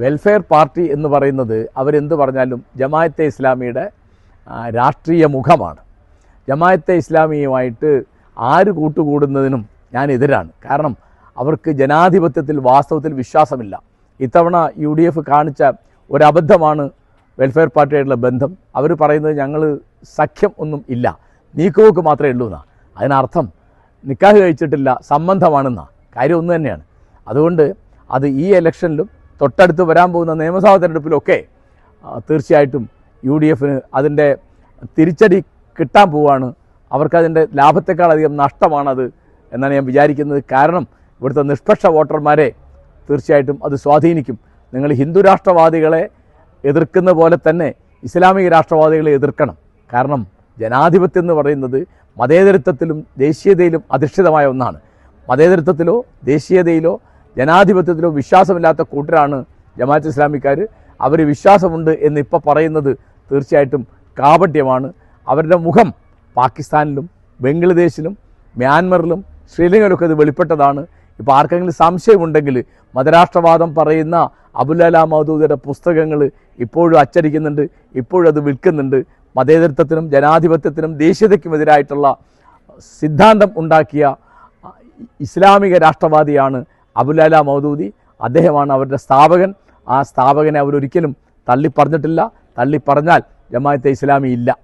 Welfare party എന്ന് പറയുന്നത് അവരെന്ത് പറഞ്ഞാലും ജമായത്തെ ഇസ്ലാമിയുടെ രാഷ്ട്രീയ മുഖമാണ്. ജമായത്തെ ഇസ്ലാമിയുമായിട്ട് ആര് കൂട്ടുകൂടുന്നതിനും ഞാൻ എതിരാണ്. കാരണം അവർക്ക് ജനാധിപത്യത്തിൽ വാസ്തവത്തിൽ വിശ്വാസമില്ല. ഇത്തവണ യു ഡി എഫ് കാണിച്ച ഒരബദ്ധമാണ് വെൽഫെയർ പാർട്ടിയായിട്ടുള്ള ബന്ധം. അവർ പറയുന്നത് ഞങ്ങൾ സഖ്യം ഒന്നും ഇല്ല. നീക്കുപോക്ക് മാത്രമേ ഉള്ളൂ എന്നാണ് അതിനർത്ഥം നിക്കാഹ് കഴിച്ചിട്ടില്ല സംബന്ധമാണെന്നാണ് കാര്യം ഒന്ന് തന്നെയാണ്. അതുകൊണ്ട് അത് ഈ ഇലക്ഷനിലും തൊട്ടടുത്ത് വരാൻ പോകുന്ന നിയമസഭാ തെരഞ്ഞെടുപ്പിലൊക്കെ തീർച്ചയായിട്ടും യു ഡി എഫിന് അതിന്റെ തിരിച്ചടി കിട്ടാൻ പോവുകയാണ് അവർക്കതിന്റെ ലാഭത്തെക്കാളധികം നഷ്ടമാണത് എന്നാണ് ഞാൻ വിചാരിക്കുന്നത്. കാരണം ഇവിടുത്തെ നിഷ്പക്ഷ വോട്ടർമാരെ തീർച്ചയായിട്ടും അത് സ്വാധീനിക്കും. നിങ്ങൾ ഹിന്ദു രാഷ്ട്രവാദികളെ എതിർക്കുന്ന പോലെ തന്നെ ഇസ്ലാമിക രാഷ്ട്രവാദികളെ എതിർക്കണം. കാരണം ജനാധിപത്യം എന്ന് പറയുന്നത് മതേതരത്വത്തിലും ദേശീയതയിലും അധിഷ്ഠിതമായ ഒന്നാണ്. മതേതരത്വത്തിലോ ദേശീയതയിലോ ജനാധിപത്യത്തിലോ വിശ്വാസമില്ലാത്ത കൂട്ടരാണ് ജമാഅത്ത് ഇസ്ലാമിക്കാർ അവർ വിശ്വാസമുണ്ട് എന്ന് ഇപ്പോൾ പറയുന്നത് തീർച്ചയായിട്ടും കാപട്യമാണ്. അവരുടെ മുഖം പാകിസ്ഥാനിലും ബംഗ്ലാദേശിലും മ്യാൻമറിലും ശ്രീലങ്കയിലൊക്കെ ഇത് വെളിപ്പെട്ടതാണ്. ഇപ്പോൾ ആർക്കെങ്കിലും സംശയമുണ്ടെങ്കിൽ മതരാഷ്ട്രവാദം പറയുന്ന അബുലല മൗദൂദിയുടെ പുസ്തകങ്ങൾ ഇപ്പോഴും അച്ചടിക്കുന്നുണ്ട് ഇപ്പോഴും അത് വിൽക്കുന്നുണ്ട്. മതേതരത്വത്തിനും ജനാധിപത്യത്തിനും ദേശീയതയ്ക്കുമെതിരായിട്ടുള്ള സിദ്ധാന്തം ഉണ്ടാക്കിയ ഇസ്ലാമിക രാഷ്ട്രവാദിയാണ് അബുലാല മൗദൂദി അദ്ദേഹമാണ് അവരുടെ സ്ഥാപകൻ. ആ സ്ഥാപകനെ അവരൊരിക്കലും തള്ളിപ്പറഞ്ഞിട്ടില്ല. തള്ളിപ്പറഞ്ഞാൽ ജമാഅത്തെ ഇസ്ലാമി ഇല്ല.